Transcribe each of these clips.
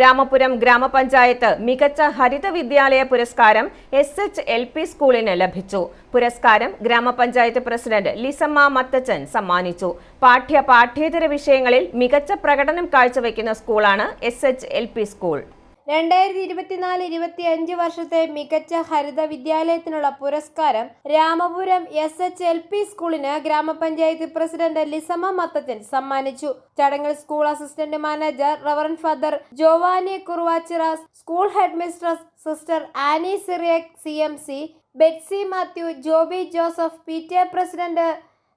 രാമപുരം ഗ്രാമപഞ്ചായത്ത് മികച്ച ഹരിത വിദ്യാലയ പുരസ്കാരം എസ് എച്ച് എൽ പി സ്കൂളിന് ലഭിച്ചു. പുരസ്കാരം ഗ്രാമപഞ്ചായത്ത് പ്രസിഡന്റ് ലിസമ്മ മത്തച്ചൻ സമ്മാനിച്ചു. പാഠ്യ പാഠ്യേതര വിഷയങ്ങളിൽ മികച്ച പ്രകടനം കാഴ്ചവെക്കുന്ന സ്കൂളാണ് S H L P school. രണ്ടായിരത്തി ഇരുപത്തിനാല് ഇരുപത്തി അഞ്ച് വർഷത്തെ മികച്ച ഹരിത വിദ്യാലയത്തിനുള്ള പുരസ്കാരം Ramapuram S H L P സ്കൂളിന് ഗ്രാമപഞ്ചായത്ത് പ്രസിഡന്റ് ലിസമ മത്തച്ചൻ സമ്മാനിച്ചു. ചടങ്ങിൽ school assistant manager reverend father Jovani Kuruvachira school headmistress sister Annie Cyriac C M C Betsy Mathew Joby Joseph P T A president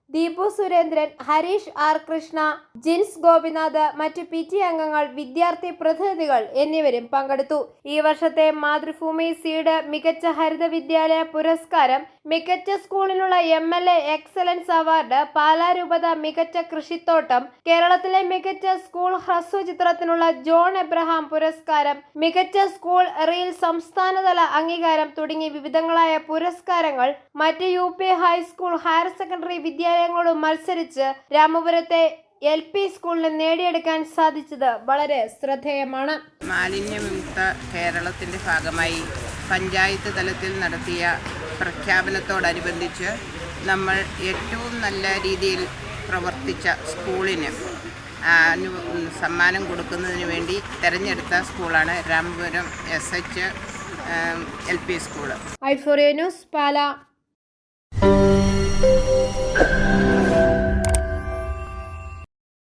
Deepu Surendran Harish R Krishna Jins Gopinath മറ്റ് P T അംഗങ്ങൾ വിദ്യാർത്ഥി പ്രതിനിധികൾ എന്നിവരും പങ്കെടുത്തു. ഈ വർഷത്തെ Mathrubhumi seed മികച്ച ഹരിത വിദ്യാലയ പുരസ്കാരം മികച്ച സ്കൂളിനുള്ള M L A excellence award പാലാരൂപത മികച്ച കൃഷിത്തോട്ടം കേരളത്തിലെ മികച്ച സ്കൂൾ ഹ്രസ്വ ചിത്രത്തിനുള്ള ജോൺ എബ്രഹാം പുരസ്കാരം മികച്ച സ്കൂൾ റീൽ സംസ്ഥാനതല അംഗീകാരം തുടങ്ങി വിവിധങ്ങളായ പുരസ്കാരങ്ങൾ മറ്റ് U P high school higher secondary വിദ്യാലയങ്ങളോട് മത്സരിച്ച് രാമപുരത്തെ എൽ പി സ്കൂളിന് നേടിയെടുക്കാൻ സാധിച്ചത് വളരെ ശ്രദ്ധേയമാണ്. മാലിന്യമുക്ത കേരളത്തിന്റെ ഭാഗമായി പഞ്ചായത്ത് തലത്തിൽ നടത്തിയ പ്രഖ്യാപനത്തോടനുബന്ധിച്ച് നമ്മൾ ഏറ്റവും നല്ല രീതിയിൽ പ്രവർത്തിച്ച സ്കൂളിന് സമ്മാനം കൊടുക്കുന്നതിന് വേണ്ടി തിരഞ്ഞെടുത്ത സ്കൂളാണ് Ramapuram S H L P school. ഐഫോറിയ news പാല.